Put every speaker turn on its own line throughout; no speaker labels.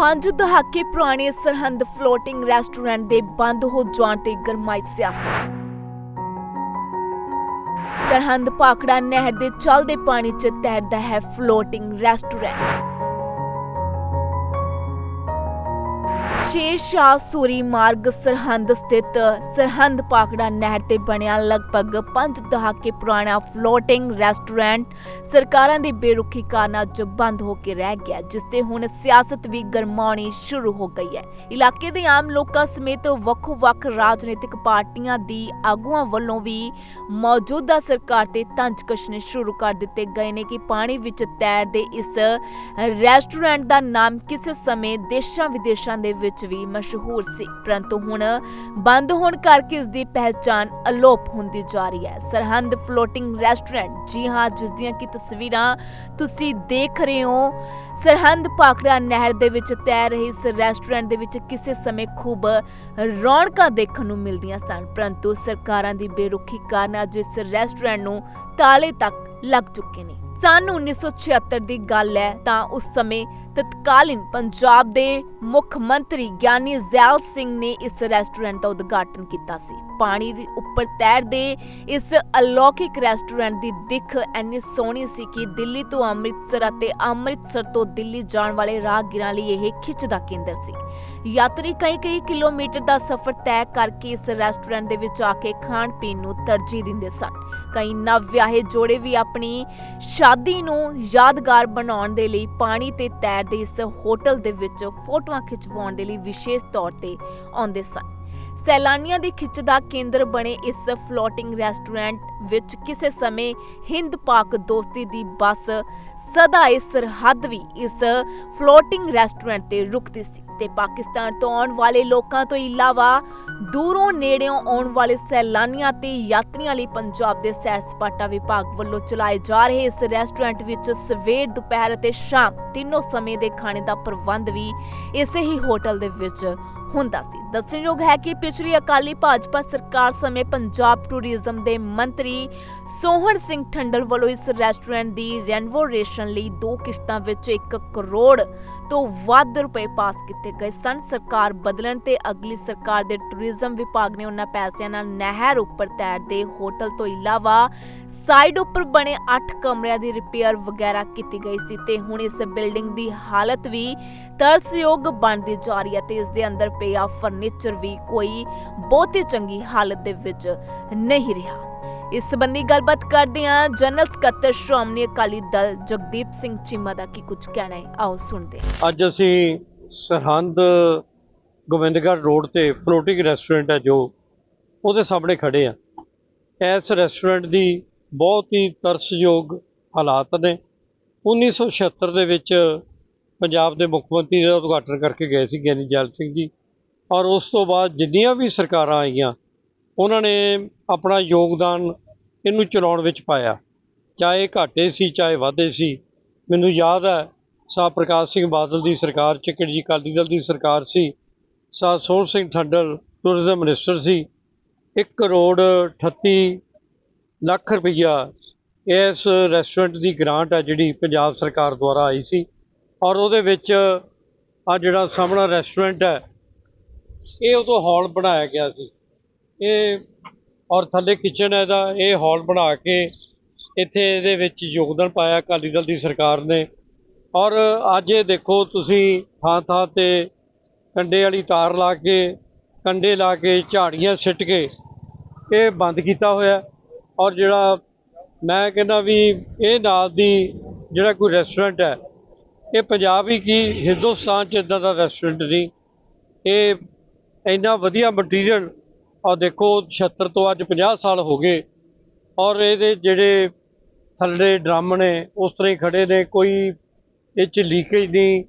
ਪੰਜ ਦਹਾਕੇ ਪੁਰਾਣੇ ਸਰਹੰਦ ਫਲੋਟਿੰਗ ਰੈਸਟੋਰੈਂਟ ਦੇ ਬੰਦ ਹੋ ਜਾਣ ਤੇ ਗਰਮਾਈ ਸਿਆਸਤ ਸਰਹੰਦ ਪਾਖੜਾ ਨਹਿਰ ਦੇ ਚੱਲਦੇ ਪਾਣੀ 'ਚ ਤੈਰਦਾ ਹੈ ਫਲੋਟਿੰਗ ਰੈਸਟੋਰੈਂਟ ਸ਼ੇਰ ਸ਼ਾਹ ਸੂਰੀ ਮਾਰਗ ਸਰਹੰਦ ਸਥਿਤ ਸਰਹੰਦ ਪਾਖੜਾ ਨਹਿਰ ਤੇ ਬਣਿਆ ਲਗਭਗ 5 ਦਹਾਕੇ ਪੁਰਾਣਾ ਫਲੋਟਿੰਗ ਰੈਸਟੋਰੈਂਟ ਸਰਕਾਰਾਂ ਦੀ ਬੇਰੁਖੀ ਕਾਰਨ ਅੱਜ ਬੰਦ ਹੋ ਕੇ ਰਹਿ ਗਿਆ, ਜਿਸ ਤੇ ਹੁਣ ਸਿਆਸਤ ਵੀ ਗਰਮਾਉਣੀ ਸ਼ੁਰੂ ਹੋ ਗਈ ਹੈ। ਇਲਾਕੇ ਦੇ ਆਮ ਲੋਕਾਂ ਸਮੇਤ ਵੱਖੋ-ਵੱਖ ਰਾਜਨੀਤਿਕ ਪਾਰਟੀਆਂ ਦੀ ਆਗੂਆਂ ਵੱਲੋਂ ਵੀ ਮੌਜੂਦਾ ਸਰਕਾਰ ਤੇ ਤੰਜ ਕਸ਼ਨੇ ਸ਼ੁਰੂ ਕਰ ਦਿੱਤੇ ਗਏ ਨੇ ਕਿ ਪਾਣੀ ਵਿੱਚ ਤੈਰਦੇ ਇਸ ਰੈਸਟੋਰੈਂਟ ਦਾ ਨਾਮ ਕਿਸੇ ਸਮੇਂ ਦੇਸ਼ਾਂ ਵਿਦੇਸ਼ਾਂ ਦੇ ਵਿੱਚ ਵੀ ਮਸ਼ਹੂਰ ਸੀ, ਪਰੰਤੂ ਹੁਣ ਬੰਦ ਹੋਣ ਕਰਕੇ ਇਸ ਦੀ ਪਹਿਚਾਨ ਅਲੋਪ ਹੁੰਦੀ ਜਾ ਰਹੀ ਹੈ। ਸਰਹੰਦ ਫਲੋਟਿੰਗ ਰੈਸਟੋਰੈਂਟ ਜੀ ਹਾਂ ਜਿਸ ਦੀਆਂ ਕਿ ਤਸਵੀਰਾਂ ਤੁਸੀਂ ਦੇਖ ਰਹੇ ਹੋ, ਸਰਹੰਦ ਪਾਖੜਾ ਨਹਿਰ ਦੇ ਵਿੱਚ ਤੈਰ ਰਹੀ ਇਸ ਰੈਸਟੋਰੈਂਟ ਦੇ ਵਿੱਚ ਕਿਸੇ ਸਮੇਂ ਖੂਬ ਰੌਣਕਾਂ ਦੇਖਣ ਨੂੰ ਮਿਲਦੀਆਂ ਸਨ, ਪਰੰਤੂ ਸਰਕਾਰਾਂ ਦੀ ਬੇਰੁਖੀ ਕਾਰਨ ਅੱਜ ਇਸ ਰੈਸਟੋਰੈਂਟ ਨੂੰ ਤਾਲੇ ਤੱਕ ਲੱਗ ਚੁੱਕੇ ਨੇ। ਸਨ 1976 ਦੀ ਗੱਲ ਹੈ, ਤਾਂ ਉਸ ਸਮੇਂ ਤਤਕਾਲੀਨ ਪੰਜਾਬ ਦੇ ਮੁੱਖ ਮੰਤਰੀ ਗਿਆਨੀ ਜ਼ੈਲ ਸਿੰਘ ਨੇ ਇਸ ਰੈਸਟੋਰੈਂਟ ਦਾ ਉਦਘਾਟਨ ਕੀਤਾ ਸੀ। ਪਾਣੀ ਦੇ ਉੱਪਰ ਤੈਰਦੇ ਇਸ ਅਲੌਕਿਕ ਰੈਸਟੋਰੈਂਟ ਦੀ ਦਿੱਖ ਇੰਨੀ ਸੋਹਣੀ ਸੀ ਕਿ ਦਿੱਲੀ ਤੋਂ ਅੰਮ੍ਰਿਤਸਰ ਅਤੇ ਅੰਮ੍ਰਿਤਸਰ ਤੋਂ ਦਿੱਲੀ ਜਾਣ ਵਾਲੇ ਰਾਹਗੀਰਾਂ ਲਈ ਇਹ ਖਿੱਚ ਦਾ ਕੇਂਦਰ ਸੀ। ਯਾਤਰੀ ਕਈ ਕਈ ਕਿਲੋਮੀਟਰ ਦਾ ਸਫ਼ਰ ਤੈਅ ਕਰਕੇ ਇਸ ਰੈਸਟੋਰੈਂਟ ਦੇ ਵਿੱਚ ਆ ਕੇ ਖਾਣ ਪੀਣ ਨੂੰ ਤਰਜੀਹ ਦਿੰਦੇ ਸਨ। ਕਈ ਨਵ ਵਿਆਹੇ ਜੋੜੇ ਵੀ ਆਪਣੀ ਸ਼ਾਦੀ ਨੂੰ ਯਾਦਗਾਰ ਬਣਾਉਣ ਦੇ ਲਈ ਪਾਣੀ ਤੇ ਤੈਰਦੇ ਇਸ ਹੋਟਲ ਦੇ ਵਿੱਚ ਫੋਟੋਆਂ ਖਿਚਵਾਉਣ ਦੇ ਲਈ ਵਿਸ਼ੇਸ਼ ਤੌਰ ਤੇ ਆਉਂਦੇ ਸਨ। ਸੈਲਾਨੀਆਂ ਦੀ ਖਿੱਚ ਦਾ ਕੇਂਦਰ ਬਣੇ ਇਸ ਫਲੋਟਿੰਗ ਰੈਸਟੋਰੈਂਟ ਵਿੱਚ ਕਿਸੇ ਸਮੇਂ ਹਿੰਦ ਪਾਕ ਦੋਸਤੀ ਦੀ ਬੱਸ ਸਦਾ ਇਸ ਸਰਹੱਦ ਵੀ ਇਸ ਫਲੋਟਿੰਗ ਰੈਸਟੋਰੈਂਟ ਤੇ ਰੁਕਦੀ ਸੀ। ਤੇ ਪਾਕਿਸਤਾਨ ਤੋਂ ਆਉਣ ਵਾਲੇ ਲੋਕਾਂ ਤੋਂ ਇਲਾਵਾ ਦੂਰੋਂ ਨੇੜਿਓਂ ਆਉਣ ਵਾਲੇ ਸੈਲਾਨੀਆਂ ਤੇ ਯਾਤਰੀਆਂ ਲਈ ਪੰਜਾਬ ਦੇ ਸੈਰ ਸਪਾਟਾ ਵਿਭਾਗ ਵੱਲੋਂ ਚਲਾਏ ਜਾ ਰਹੇ ਇਸ ਰੈਸਟੋਰੈਂਟ ਵਿੱਚ ਸਵੇਰ, ਦੁਪਹਿਰ ਅਤੇ ਸ਼ਾਮ ਤਿੰਨੋਂ ਸਮੇਂ ਦੇ ਖਾਣੇ ਦਾ ਪ੍ਰਬੰਧ ਵੀ ਇਸੇ ਹੀ ਹੋਟਲ ਦੇ ਵਿੱਚ ਹੁੰਦਾ ਸੀ। ਦੱਸਣਯੋਗ ਹੈ ਕਿ ਪਿਛਲੀ ਅਕਾਲੀ ਭਾਜਪਾ ਸਰਕਾਰ ਸਮੇਂ ਪੰਜਾਬ ਟੂਰਿਜ਼ਮ ਦੇ ਮੰਤਰੀ ਸੋਹਣ ਸਿੰਘ ਠੰਡਲ ਵੱਲੋਂ ਇਸ ਰੈਸਟੋਰੈਂਟ ਦੀ ਰੈਨੋਵੇਸ਼ਨ ਲਈ ਦੋ ਕਿਸ਼ਤਾਂ ਵਿੱਚ 1 ਕਰੋੜ ਤੋਂ ਵੱਧ ਰੁਪਏ ਪਾਸ ਕੀਤੇ ਗਏ ਸਨ। ਸਰਕਾਰ ਬਦਲਣ ਤੇ ਅਗਲੀ ਸਰਕਾਰ ਦੇ ਟੂਰਿਜ਼ਮ ਵਿਭਾਗ ਨੇ ਉਹਨਾਂ ਪੈਸਿਆਂ ਨਾਲ ਨਹਿਰ ਉੱਪਰ ਤੈਰਦੇ ਹੋਟਲ ਤੋਂ ਇਲਾਵਾ ਸਾਈਡ ਉੱਪਰ ਬਣੇ 8 ਕਮਰਿਆਂ ਦੀ ਰਿਪੇਅਰ ਵਗੈਰਾ ਕੀਤੀ ਗਈ ਸੀ ਤੇ ਹੁਣ ਇਸ ਬਿਲਡਿੰਗ ਦੀ ਹਾਲਤ ਵੀ ਤਰਸਯੋਗ ਬਣਦੀ ਜਾ ਰਹੀ ਹੈ ਤੇ ਇਸ ਦੇ ਅੰਦਰ ਪਿਆ ਫਰਨੀਚਰ ਵੀ ਕੋਈ ਬਹੁਤੀ ਚੰਗੀ ਹਾਲਤ ਦੇ ਵਿੱਚ ਨਹੀਂ ਰਿਹਾ। ਇਸ ਸੰਬੰਧੀ ਗੱਲਬਾਤ ਕਰਦੇ ਹਾਂ ਜਨਰਲ ਸਕੱਤਰ ਸ਼੍ਰੋਮਣੀ ਅਕਾਲੀ ਦਲ ਜਗਦੀਪ ਸਿੰਘ ਚੀਮਾ ਦਾ ਕੀ ਕੁਝ ਕਹਿਣਾ ਹੈ, ਆਓ ਸੁਣਦੇ ਹਾਂ।
ਅੱਜ ਅਸੀਂ ਸਰਹੰਦ ਗੋਬਿੰਦਗੜ੍ਹ ਰੋਡ ਤੇ ਫਲੋਟਿੰਗ ਰੈਸਟੋਰੈਂਟ ਹੈ ਜੋ, ਉਹਦੇ ਸਾਹਮਣੇ ਖੜੇ ਆ ਇਸ ਰੈਸਟੋਰੈਂਟ ਦੀ ਬਹੁਤ ਹੀ ਤਰਸਯੋਗ ਹਾਲਾਤ ਨੇ। 1976 ਦੇ ਵਿੱਚ ਪੰਜਾਬ ਦੇ ਮੁੱਖ ਮੰਤਰੀ ਦਾ ਉਦਘਾਟਨ ਕਰਕੇ ਗਏ ਸੀ ਗਿਆਨੀ ਜੈਲ ਸਿੰਘ ਜੀ ਔਰ ਉਸ ਤੋਂ ਬਾਅਦ ਜਿੰਨੀਆਂ ਵੀ ਸਰਕਾਰਾਂ ਆਈਆਂ, ਉਹਨਾਂ ਨੇ ਆਪਣਾ ਯੋਗਦਾਨ ਇਹਨੂੰ ਚਲਾਉਣ ਵਿੱਚ ਪਾਇਆ। ਚਾਹੇ ਘਾਟੇ ਸੀ, ਚਾਹੇ ਵਾਧੇ ਸੀ, ਮੈਨੂੰ ਯਾਦ ਹੈ ਸਾਹ ਪ੍ਰਕਾਸ਼ ਸਿੰਘ ਬਾਦਲ ਦੀ ਸਰਕਾਰ, ਚਿੱਕੜ ਜੀ ਅਕਾਲੀ ਦਲ ਦੀ ਸਰਕਾਰ ਸੀ ਸਾਹ ਸੋਹਣ ਸਿੰਘ ਠੰਡਲ ਟੂਰਿਜ਼ਮ ਮਿਨਿਸਟਰ ਸੀ 1 ਕਰੋੜ 38 ਲੱਖ ਰੁਪਈਆ ਇਸ ਰੈਸਟੋਰੈਂਟ ਦੀ ਗ੍ਰਾਂਟ ਹੈ ਜਿਹੜੀ ਪੰਜਾਬ ਸਰਕਾਰ ਦੁਆਰਾ ਆਈ ਸੀ। ਔਰ ਉਹਦੇ ਵਿੱਚ ਆ ਜਿਹੜਾ ਸਾਹਮਣਾ ਰੈਸਟੋਰੈਂਟ ਹੈ, ਇਹ ਉਦੋਂ ਹਾਲ ਬਣਾਇਆ ਗਿਆ ਸੀ। ਇਹ ਔਰ ਥੱਲੇ ਕਿਚਨ ਹੈ ਇਹਦਾ, ਇਹ ਹਾਲ ਬਣਾ ਕੇ ਇੱਥੇ ਇਹਦੇ ਵਿੱਚ ਯੋਗਦਾਨ ਪਾਇਆ ਅਕਾਲੀ ਦਲ ਦੀ ਸਰਕਾਰ ਨੇ। ਔਰ ਅੱਜ ਇਹ ਦੇਖੋ ਤੁਸੀਂ ਥਾਂ ਥਾਂ ਤੇ ਕੰਡੇ ਵਾਲੀ ਤਾਰ ਲਾ ਕੇ, ਕੰਡੇ ਲਾ ਕੇ ਝਾੜੀਆਂ ਸਿੱਟ ਕੇ ਇਹ ਬੰਦ ਕੀਤਾ ਹੋਇਆ। ਔਰ ਜਿਹੜਾ ਮੈਂ ਕਹਿੰਦਾ ਵੀ ਇਹ ਨਾਲ ਦੀ ਜਿਹੜਾ ਕੋਈ ਰੈਸਟੋਰੈਂਟ ਹੈ, ਇਹ ਪੰਜਾਬ ਹੀ ਕੀ ਹਿੰਦੁਸਤਾਨ ਚ ਇਦਾਂ ਦਾ ਰੈਸਟੋਰੈਂਟ ਨਹੀਂ। ਇਹ ਇੰਨਾ ਵਧੀਆ ਮਟੀਰੀਅਲ ਔਰ ਦੇਖੋ 76 ਤੋਂ ਅੱਜ 50 ਸਾਲ ਹੋ ਗਏ ਔਰ ਇਹਦੇ ਜਿਹੜੇ ਥੱਲੇ ਡਰਮ ਨੇ, ਉਸ ਤਰ੍ਹਾਂ ਹੀ ਖੜੇ ਨੇ, ਕੋਈ ਇਹ ਚ ਲੀਕੇਜ ਨਹੀਂ,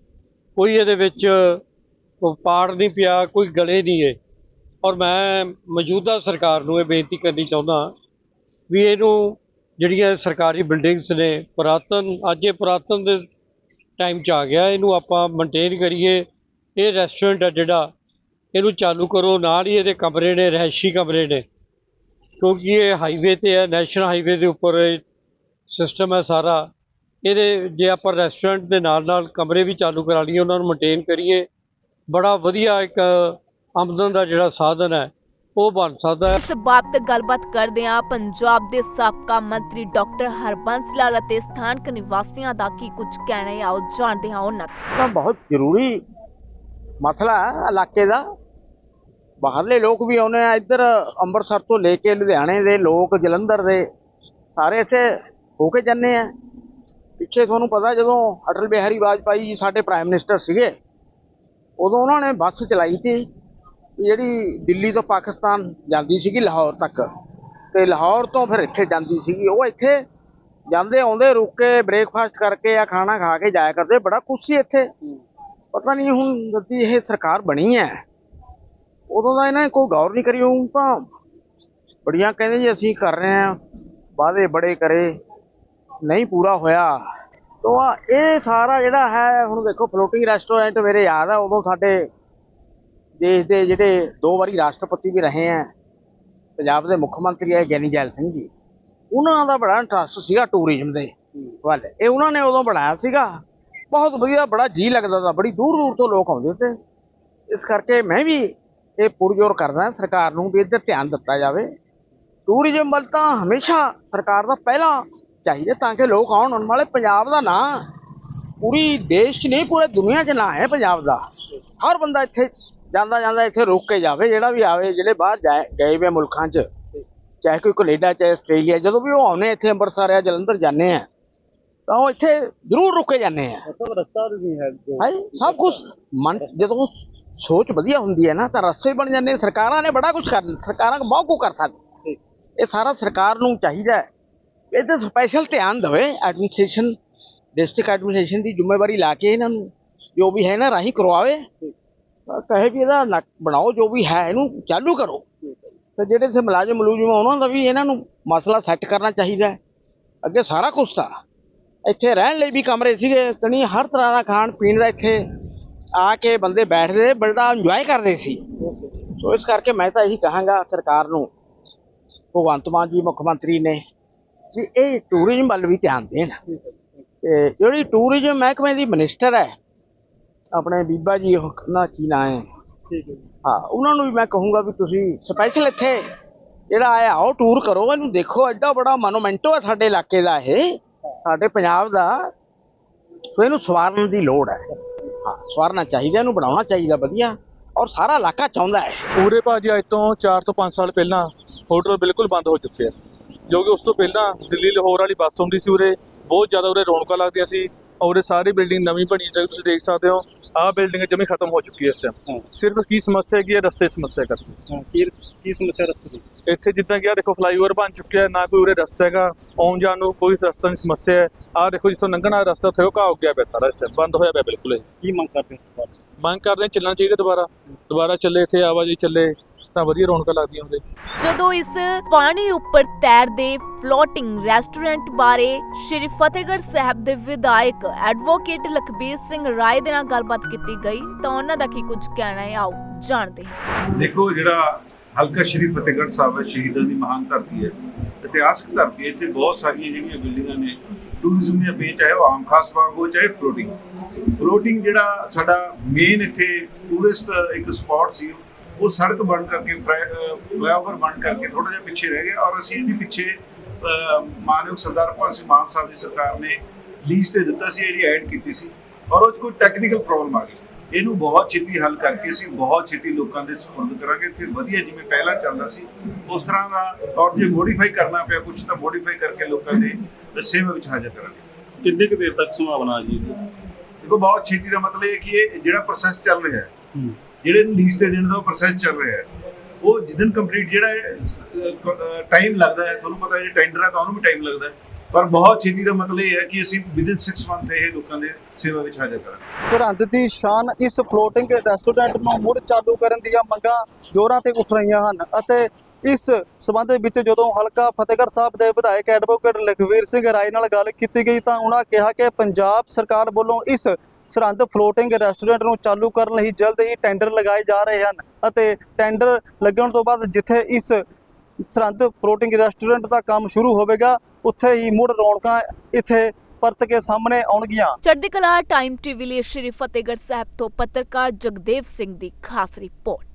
ਕੋਈ ਇਹਦੇ ਵਿੱਚ ਪਾੜ ਨਹੀਂ ਪਿਆ, ਕੋਈ ਗਲੇ ਨਹੀਂ ਹੈ ਔਰ ਮੈਂ ਮੌਜੂਦਾ ਸਰਕਾਰ ਨੂੰ ਇਹ ਬੇਨਤੀ ਕਰਨੀ ਚਾਹੁੰਦਾ ਵੀ ਇਹਨੂੰ ਜਿਹੜੀਆਂ ਸਰਕਾਰੀ ਬਿਲਡਿੰਗਸ ਨੇ, ਪੁਰਾਤਨ, ਅੱਜ ਇਹ ਪੁਰਾਤਨ ਦੇ ਟਾਈਮ 'ਚ ਆ ਗਿਆ, ਇਹਨੂੰ ਆਪਾਂ ਮੇਨਟੇਨ ਕਰੀਏ। ਇਹ ਰੈਸਟੋਰੈਂਟ ਹੈ ਜਿਹੜਾ, ਇਹਨੂੰ ਚਾਲੂ ਕਰੋ, ਨਾਲ ਹੀ ਇਹਦੇ ਕਮਰੇ ਨੇ ਰਹਿਸ਼ੀ ਕਮਰੇ ਨੇ। ਕਿਉਂਕਿ ਇਹ ਹਾਈਵੇ ਤੇ ਹੈ ਨੈਸ਼ਨਲ ਹਾਈਵੇ ਦੇ ਉੱਪਰ ਸਿਸਟਮ ਹੈ ਸਾਰਾ। ਇਹਦੇ, ਜੇ ਆਪਾਂ ਰੈਸਟੋਰੈਂਟ ਦੇ ਨਾਲ ਨਾਲ ਕਮਰੇ ਵੀ ਚਾਲੂ ਕਰਾ ਲਈਏ, ਉਹਨਾਂ ਨੂੰ ਮੇਨਟੇਨ ਕਰੀਏ। ਬੜਾ ਵਧੀਆ ਇੱਕ ਆਮਦਨ ਦਾ ਜਿਹੜਾ ਸਾਧਨ ਹੈ। ਉਹ ਬਣ ਸਕਦਾ ਹੈ।
ਇਸ ਬਾਬਤ ਗੱਲਬਾਤ ਕਰਦੇ ਹਾਂ ਪੰਜਾਬ ਦੇ ਸਾਬਕਾ ਮੰਤਰੀ ਡਾਕਟਰ ਹਰਬੰਸ ਲਾਲ ਅਤੇ ਸਥਾਨਕ ਨਿਵਾਸੀਆਂ ਦਾ ਕੀ ਕੁਝ ਕਹਿਣਾ ਹੈ ਆਓ ਜਾਣਦੇ ਹਾਂ ਉਹਨਾਂ ਤੋਂ।
ਤਾਂ ਬਹੁਤ ਜ਼ਰੂਰੀ ਮਸਲਾ ਹੈ ਇਲਾਕੇ ਦਾ। ਬਾਹਰਲੇ ਲੋਕ ਵੀ ਆਉਂਦੇ ਆ ਇੱਧਰ ਅੰਮ੍ਰਿਤਸਰ ਤੋਂ ਲੈ ਕੇ ਲੁਧਿਆਣੇ ਦੇ ਲੋਕ ਜਲੰਧਰ ਦੇ ਸਾਰੇ ਇੱਥੇ ਹੋ ਕੇ ਜਾਂਦੇ ਆ। ਪਿੱਛੇ ਤੁਹਾਨੂੰ ਪਤਾ ਜਦੋਂ ਅਟਲ ਬਿਹਾਰੀ ਵਾਜਪਾਈ ਜੀ ਸਾਡੇ ਪ੍ਰਾਈਮ ਮਿਨਿਸਟਰ ਸੀਗੇ ਉਦੋਂ ਉਹਨਾਂ ਨੇ ਬੱਸ ਚਲਾਈ ਸੀ। ਜਿਹੜੀ ਦਿੱਲੀ ਤੋਂ ਪਾਕਿਸਤਾਨ ਜਾਂਦੀ ਸੀਗੀ ਲਾਹੌਰ ਤੱਕ, ਤੇ ਲਾਹੌਰ ਤੋਂ ਫਿਰ ਇੱਥੇ ਜਾਂਦੀ ਸੀਗੀ। ਉਹ ਇੱਥੇ ਜਾਂਦੇ ਆਉਂਦੇ ਰੁਕ ਕੇ ਬ੍ਰੇਕਫਾਸਟ ਕਰਕੇ ਜਾਂ ਖਾਣਾ ਖਾ ਕੇ ਜਾਇਆ ਕਰਦੇ, ਬੜਾ ਕੁਛ ਸੀ ਇੱਥੇ। ਪਤਾ ਨਹੀਂ ਹੁਣ ਜਦ ਇਹ ਸਰਕਾਰ ਬਣੀ ਹੈ, ਉਦੋਂ ਦਾ ਇਹਨਾਂ ਨੇ ਕੋਈ ਗੌਰ ਨਹੀਂ ਕਰੀ। ਹੁਣ ਤਾਂ ਬੜੀਆਂ ਕਹਿੰਦੇ ਜੀ, ਅਸੀਂ ਕਰ ਰਹੇ ਹਾਂ, ਵਾਅਦੇ ਬੜੇ ਕਰੇ, ਨਹੀਂ ਪੂਰਾ ਹੋਇਆ। ਤੋ ਇਹ ਸਾਰਾ ਜਿਹੜਾ ਹੈ, ਹੁਣ ਦੇਖੋ ਫਲੋਟਿੰਗ ਰੈਸਟੋਰੈਂਟ ਮੇਰੇ ਯਾਦ ਆ, ਉਦੋਂ ਸਾਡੇ ਦੇਸ਼ ਦੇ ਜਿਹੜੇ ਦੋ ਵਾਰੀ ਰਾਸ਼ਟਰਪਤੀ ਵੀ ਰਹੇ ਆ, ਪੰਜਾਬ ਦੇ ਮੁੱਖ ਮੰਤਰੀ ਹੈ ਗਿਆਨੀ ਜੈਲ ਸਿੰਘ ਜੀ। ਉਹਨਾਂ ਦਾ ਬੜਾ ਇੰਟਰਸਟ ਸੀਗਾ ਟੂਰਿਜ਼ਮ ਦੇ ਵੱਲ। ਇਹ ਉਹਨਾਂ ਨੇ ਉਦੋਂ ਬਣਾਇਆ ਸੀਗਾ। ਬਹੁਤ ਵਧੀਆ, ਬੜਾ ਜੀ ਲੱਗਦਾ ਸੀ ਬੜੀ ਦੂਰ ਦੂਰ ਤੋਂ ਲੋਕ ਆਉਂਦੇ ਤੇ ਇਸ ਕਰਕੇ ਮੈਂ ਵੀ ਇਹ ਪੁਰਜੋਰ ਕਰਦਾ ਸਰਕਾਰ ਨੂੰ ਵੀ ਇੱਧਰ ਧਿਆਨ ਦਿੱਤਾ ਜਾਵੇ। ਟੂਰਿਜ਼ਮ ਵੱਲ ਤਾਂ ਹਮੇਸ਼ਾ ਸਰਕਾਰ ਦਾ ਪਹਿਲਾ ਚਾਹੀਦਾ ਤਾਂ ਕਿ ਲੋਕ ਆਉਣ। ਹੁਣ ਵਾਲੇ ਪੰਜਾਬ ਦਾ ਨਾਂ, ਪੂਰੀ ਦੇਸ਼ 'ਚ ਨਹੀਂ, ਪੂਰੇ ਦੁਨੀਆ 'ਚ ਨਾਂ ਹੈ ਪੰਜਾਬ ਦਾ। ਹਰ ਬੰਦਾ ਇੱਥੇ ਜਾਂਦਾ ਜਾਂਦਾ ਇੱਥੇ ਰੁਕ ਕੇ ਜਾਵੇ ਜਿਹੜਾ ਵੀ ਆਵੇ ਜਿਹੜੇ ਬਾਹਰ ਜਾਏ ਗਏ ਵੇ ਮੁਲਕਾਂ 'ਚ। ਚਾਹੇ ਕੋਈ ਕੈਨੇਡਾ ਚਾਹੇ ਆਸਟ੍ਰੇਲੀਆ ਜਦੋਂ ਵੀ ਉਹ ਆਉਨੇ ਇੱਥੇ ਅੰਮ੍ਰਿਤਸਰ ਆ ਜਲੰਧਰ ਜਾਂਦੇ ਆ ਤਾਂ ਉਹ ਇੱਥੇ ਜ਼ਰੂਰ ਰੁਕ ਕੇ ਜਾਂਦੇ ਆ।
ਰਸਤਾ ਨਹੀਂ ਹੈ
ਹਾਈ ਸਭ ਕੁਝ ਮਨ ਜਦੋਂ ਸੋਚ ਵਧੀਆ ਹੁੰਦੀ ਹੈ ਨਾ ਤਾਂ ਰਸਤੇ ਬਣ ਜਾਂਦੇ। ਸਰਕਾਰਾਂ ਨੇ ਬੜਾ ਕੁਝ ਕਰ ਸਰਕਾਰਾਂ ਬਹੁਤ ਕੁਝ ਕਰ ਸਕਦੀ। ਇਹ ਸਾਰਾ ਸਰਕਾਰ ਨੂੰ ਚਾਹੀਦਾ ਹੈ। ਇਹਦੇ ਸਪੈਸ਼ਲ ਧਿਆਨ ਦੇਵੇ ਐਡਮਿਨਿਸਟ੍ਰੇਸ਼ਨ ਡਿਸਟ੍ਰਿਕਟ ਐਡਮਿਨਿਸਟ੍ਰੇਸ਼ਨ ਦੀ ਜ਼ਿੰਮੇਵਾਰੀ ਲਾ ਕੇ ਇਹਨਾਂ ਨੂੰ ਜੋ ਵੀ ਹੈ ਨਾ ਰਾਹੀਂ ਕਰਵਾਵੇ। ਤਾਂ ਕਹੇ ਵੀ ਇਹਦਾ ਨੱਕ ਬਣਾਓ ਜੋ ਵੀ ਹੈ ਇਹਨੂੰ ਚਾਲੂ ਕਰੋ। ਤੇ ਜਿਹੜੇ ਇੱਥੇ ਮੁਲਾਜ਼ਮ ਮਲੂਜ਼ਮ ਆ, ਉਹਨਾਂ ਦਾ ਵੀ ਇਹਨਾਂ ਨੂੰ ਮਸਲਾ ਸੈੱਟ ਕਰਨਾ ਚਾਹੀਦਾ ਹੈ। ਅੱਗੇ ਸਾਰਾ ਕੁਝ ਤਾਂ ਇੱਥੇ ਰਹਿਣ ਲਈ ਵੀ ਕਮਰੇ ਸੀਗੇ ਤਣੀ ਹਰ ਤਰ੍ਹਾਂ ਦਾ ਖਾਣ ਪੀਣ ਦਾ ਇੱਥੇ ਆ ਕੇ ਬੰਦੇ ਬੈਠਦੇ ਬੜਾ ਇੰਜੋਏ ਕਰਦੇ ਸੀ। ਸੋ ਇਸ ਕਰਕੇ ਮੈਂ ਤਾਂ ਇਹੀ ਕਹਾਂਗਾ ਸਰਕਾਰ ਨੂੰ ਭਗਵੰਤ ਮਾਨ ਜੀ ਮੁੱਖ ਮੰਤਰੀ ਨੇ ਵੀ ਇਹ ਟੂਰਿਜ਼ਮ ਵੱਲ ਵੀ ਧਿਆਨ ਦੇਣ। ਤੇ ਜਿਹੜੀ ਟੂਰਿਜ਼ਮ ਮਹਿਕਮੇ ਦੀ ਮਿਨਿਸਟਰ ਹੈ ਆਪਣੇ ਬੀਬਾ ਜੀ ਉਹ ਨਾ ਕੀ ਨਾਂ ਹੈ?
ਠੀਕ ਹੈ
ਹਾਂ ਉਹਨਾਂ ਨੂੰ ਵੀ ਮੈਂ ਕਹੂੰਗਾ ਵੀ ਤੁਸੀਂ ਸਪੈਸ਼ਲ ਇੱਥੇ ਜਿਹੜਾ ਆਇਆ ਆਓ ਟੂਰ ਕਰੋ ਇਹਨੂੰ ਦੇਖੋ ਐਡਾ ਬੜਾ ਮੋਨੂਮੈਂਟੋ ਹੈ ਸਾਡੇ ਇਲਾਕੇ ਦਾ ਇਹ ਸਾਡੇ ਪੰਜਾਬ ਦਾ। ਸੋ ਇਹਨੂੰ ਸਵਾਰਨ ਦੀ ਲੋੜ ਹੈ। ਹਾਂ ਸਵਾਰਨਾ ਚਾਹੀਦਾ ਇਹਨੂੰ ਬਣਾਉਣਾ ਚਾਹੀਦਾ ਵਧੀਆ। ਔਰ ਸਾਰਾ ਇਲਾਕਾ ਚਾਹੁੰਦਾ ਹੈ।
ਪੂਰੇ ਭਾਜੀ ਅੱਜ ਤੋਂ 4 ਤੋਂ 5 ਸਾਲ ਪਹਿਲਾਂ ਹੋਟਲ ਬਿਲਕੁਲ ਬੰਦ ਹੋ ਚੁੱਕੇ ਆ। ਜੋ ਕਿ ਉਸ ਤੋਂ ਪਹਿਲਾਂ ਦਿੱਲੀ ਲਾਹੌਰ ਵਾਲੀ ਬੱਸ ਆਉਂਦੀ ਸੀ ਉਰੇ ਬਹੁਤ ਜ਼ਿਆਦਾ ਉਰੇ ਰੌਣਕਾਂ ਲੱਗਦੀਆਂ ਸੀ। ਔਰ ਇਹ ਸਾਰੀ ਬਿਲਡਿੰਗ ਨਵੀਂ ਬਣੀ ਤੁਸੀਂ ਦੇਖ ਸਕਦੇ ਹੋ। ਆਹ ਬਿਲਡਿੰਗ ਜਮੀ ਖਤਮ ਹੋ ਚੁੱਕੀ ਹੈ ਇਸ ਟਾਈਮ ਸਿਰਫ ਕੀ ਸਮੱਸਿਆ ਹੈਗੀ ਹੈ ਰਸਤੇ ਦੀ ਸਮੱਸਿਆ ਕਰਕੇ।
ਹਾਂ ਕੀ ਕੀ ਸਮੱਸਿਆ ਰਸਤੇ ਦੀ?
ਇੱਥੇ ਜਿੱਦਾਂ ਕਿ ਆਹ ਦੇਖੋ ਫਲਾਈਓਵਰ ਬਣ ਚੁੱਕਿਆ ਹੈ ਨਾ ਕੋਈ ਉਰੇ ਰਸਤਾ ਹੈਗਾ ਆਉਣ ਜਾਣ ਨੂੰ ਕੋਈ ਰਸਤਾ ਦੀ ਸਮੱਸਿਆ ਹੈ। ਆਹ ਦੇਖੋ ਜਿੱਥੋਂ ਲੰਘਣ ਰਸਤਾ ਉੱਥੇ ਉਹ ਘਾਹ ਉੱਗਿਆ ਪਿਆ ਸਾਰਾ ਇਸ ਟਾਈਮ ਬੰਦ ਹੋਇਆ ਪਿਆ ਬਿਲਕੁਲ ਇਹ।
ਕੀ ਮੰਗ ਕਰਦੇ ਹੋ
ਮੰਗ ਕਰਦੇ ਹਾਂ ਚੱਲਣਾ ਚਾਹੀਦਾ ਦੁਬਾਰਾ। ਦੁਬਾਰਾ ਚੱਲੇ ਇੱਥੇ ਆਵਾਜਾਈ ਚੱਲੇ। ਤਾਂ ਵਧੀਆ ਰੌਣਕਾਂ ਲੱਗਦੀਆਂ ਹੁੰਦੇ
ਜਦੋਂ ਇਸ ਪਾਣੀ ਉੱਪਰ ਤੈਰਦੇ ਫਲੋਟਿੰਗ ਰੈਸਟੋਰੈਂਟ ਬਾਰੇ ਸ਼੍ਰੀ ਫਤਿਹਗੜ੍ਹ ਸਾਹਿਬ ਦੇ ਵਿਧਾਇਕ ਐਡਵੋਕੇਟ ਲਖਬੀਰ ਸਿੰਘ ਰਾਏ ਦੇ ਨਾਲ ਗੱਲਬਾਤ ਕੀਤੀ ਗਈ ਤਾਂ ਉਹਨਾਂ ਦਾ ਕੀ ਕੁਝ ਕਹਿਣਾ ਹੈ? ਆਓ ਜਾਣਦੇ ਹਾਂ।
ਦੇਖੋ ਜਿਹੜਾ ਹਲਕਾ ਸ਼੍ਰੀ ਫਤਿਹਗੜ੍ਹ ਸਾਹਿਬ ਹੈ ਸ਼ਹੀਦਾਂ ਦੀ ਮਹਾਨ ਧਰਤੀ ਹੈ ਇਤਿਹਾਸਕ ਧਰਤੀ ਹੈ ਇੱਥੇ ਬਹੁਤ ਸਾਰੀਆਂ ਜਿਹੜੀਆਂ ਬਿਲਡਿੰਗਾਂ ਨੇ ਟੂਰਿਜ਼ਮ ਦੀਆਂ ਪੇਚ ਚਾਹੇ ਉਹ ਆਮ ਖਾਸ ਬਾਗ ਹੋ ਚਾਹੇ ਫਲੋਟਿੰਗ ਫਲੋਟਿੰਗ ਜਿਹੜਾ ਸਾਡਾ ਮੇਨ ਇੱਥੇ ਟੂਰਿਸਟ ਇੱਕ ਸਪੌਟ ਸੀ ਉਹ ਸੜਕ ਬਣ ਕਰਕੇ ਫਲਾਈਓਵਰ ਬਣ ਕਰਕੇ ਥੋੜਾ ਜਿਹਾ ਪਿੱਛੇ ਰਹਿ ਗਿਆ ਔਰ ਅਸੀਂ ਇਹਦੀ ਪਿੱਛੇ ਮਾਨਯੋਗ ਸਰਦਾਰ ਭਗਤ ਸਿੰਘ ਮਾਨ ਸਾਹਿਬ ਦੀ ਸਰਕਾਰ ਨੇ ਲੀਜ਼ ਤੇ ਦਿੱਤਾ ਸੀ ਜਿਹੜੀ ਐਡ ਕੀਤੀ ਸੀ ਔਰ ਉਹ 'ਚ ਕੋਈ ਟੈਕਨੀਕਲ ਪ੍ਰੋਬਲਮ ਆ ਗਈ। ਇਹਨੂੰ ਬਹੁਤ ਛੇਤੀ ਹੱਲ ਕਰਕੇ ਅਸੀਂ ਬਹੁਤ ਛੇਤੀ ਲੋਕਾਂ ਦੇ ਸਪੁਰਦ ਕਰਾਂਗੇ। ਤੇ ਵਧੀਆ ਜਿਵੇਂ ਪਹਿਲਾਂ ਚੱਲਦਾ ਸੀ ਉਸ ਤਰ੍ਹਾਂ ਦਾ ਔਰ ਜੇ ਮੋਡੀਫਾਈ ਕਰਨਾ ਪਿਆ ਕੁਝ ਤਾਂ ਮੋਡੀਫਾਈ ਕਰਕੇ ਲੋਕਾਂ ਦੇ ਸੇਵਾ ਵਿੱਚ ਹਾਜ਼ਰ ਕਰਾਂਗੇ।
ਕਿੰਨੇ ਕੁ ਦੇਰ ਤੱਕ ਸੰਭਾਵਨਾ ਜੀ
ਦੇਖੋ ਬਹੁਤ ਛੇਤੀ ਦਾ ਮਤਲਬ ਇਹ ਕਿ ਇਹ ਜਿਹੜਾ ਪ੍ਰੋਸੈਸ ਚੱਲ ਰਿਹਾ ਹੈ। ਜਿਹੜੇ ਲੀਜ਼ ਤੇ ਦੇਣ ਦਾ ਪ੍ਰੋਸੈਸ ਚੱਲ ਰਿਹਾ ਹੈ। ਉਹ ਜਿੱਦਨ ਕੰਪਲੀਟ ਜਿਹੜਾ ਟਾਈਮ ਲੱਗਦਾ ਹੈ, ਤੁਹਾਨੂੰ ਪਤਾ ਹੈ, ਜੇ ਟੈਂਡਰ ਹੈ ਤਾਂ ਉਹਨੂੰ ਵੀ ਟਾਈਮ ਲੱਗਦਾ ਹੈ। ਪਰ ਬਹੁਤ ਛੇਤੀ ਦਾ ਮਤਲਬ ਇਹ ਹੈ ਕਿ ਅਸੀਂ ਵਿਦਿਨ 6 ਮੰਥ ਇਹ ਲੋਕਾਂ ਦੇ ਸੇਵਾ ਵਿੱਚ ਹਾਜ਼ਰ ਕਰਾਂਗੇ।
ਸਰਹੰਦ ਦੀ ਸ਼ਾਨ, ਇਸ ਫਲੋਟਿੰਗ ਰੈਸਟੋਰੈਂਟ ਨੂੰ ਮੁੜ ਚਾਲੂ ਕਰਨ ਦੀਆਂ ਮੰਗਾਂ ਜ਼ੋਰਾਂ ਤੇ ਉੱਠ ਰਹੀਆਂ ਹਨ ਅਤੇ ਇਸ ਸਬੰਧ ਵਿੱਚ ਜਦੋਂ ਹਲਕਾ ਫਤਿਹਗੜ੍ਹ ਸਾਹਿਬ ਦੇ ਵਿਧਾਇਕ ਐਡਵੋਕੇਟ ਲਖਵੀਰ ਸਿੰਘ ਰਾਏ ਨਾਲ ਗੱਲ ਕੀਤੀ ਗਈ ਤਾਂ ਉਹਨਾਂ ਕਿਹਾ ਕਿ ਪੰਜਾਬ ਸਰਕਾਰ ਵੱਲੋਂ ਇਸ ਸਰਹੰਦ ਫਲੋਟਿੰਗ ਰੈਸਟੋਰੈਂਟ ਨੂੰ ਚਾਲੂ ਕਰਨ ਲਈ ਜਲਦ ਹੀ ਟੈਂਡਰ ਲਗਾਏ ਜਾ ਰਹੇ ਹਨ ਅਤੇ ਟੈਂਡਰ ਲੱਗਣ ਤੋਂ ਬਾਅਦ ਜਿੱਥੇ ਇਸ ਸਰਹੰਦ ਫਲੋਟਿੰਗ ਰੈਸਟੋਰੈਂਟ ਦਾ ਕੰਮ ਸ਼ੁਰੂ ਹੋਵੇਗਾ, ਉੱਥੇ ਹੀ ਮੁੜ ਰੌਣਕਾਂ ਇੱਥੇ ਪਰਤ ਕੇ ਸਾਹਮਣੇ ਆਉਣਗੀਆਂ।
ਚੜ੍ਹਦੀ ਕਲਾ ਟਾਈਮ ਟੀਵੀ ਲਈ ਸ਼੍ਰੀ ਫਤਿਹਗੜ੍ਹ ਸਾਹਿਬ ਤੋਂ ਪੱਤਰਕਾਰ ਜਗਦੇਵ ਸਿੰਘ ਦੀ ਖਾਸ ਰਿਪੋਰਟ।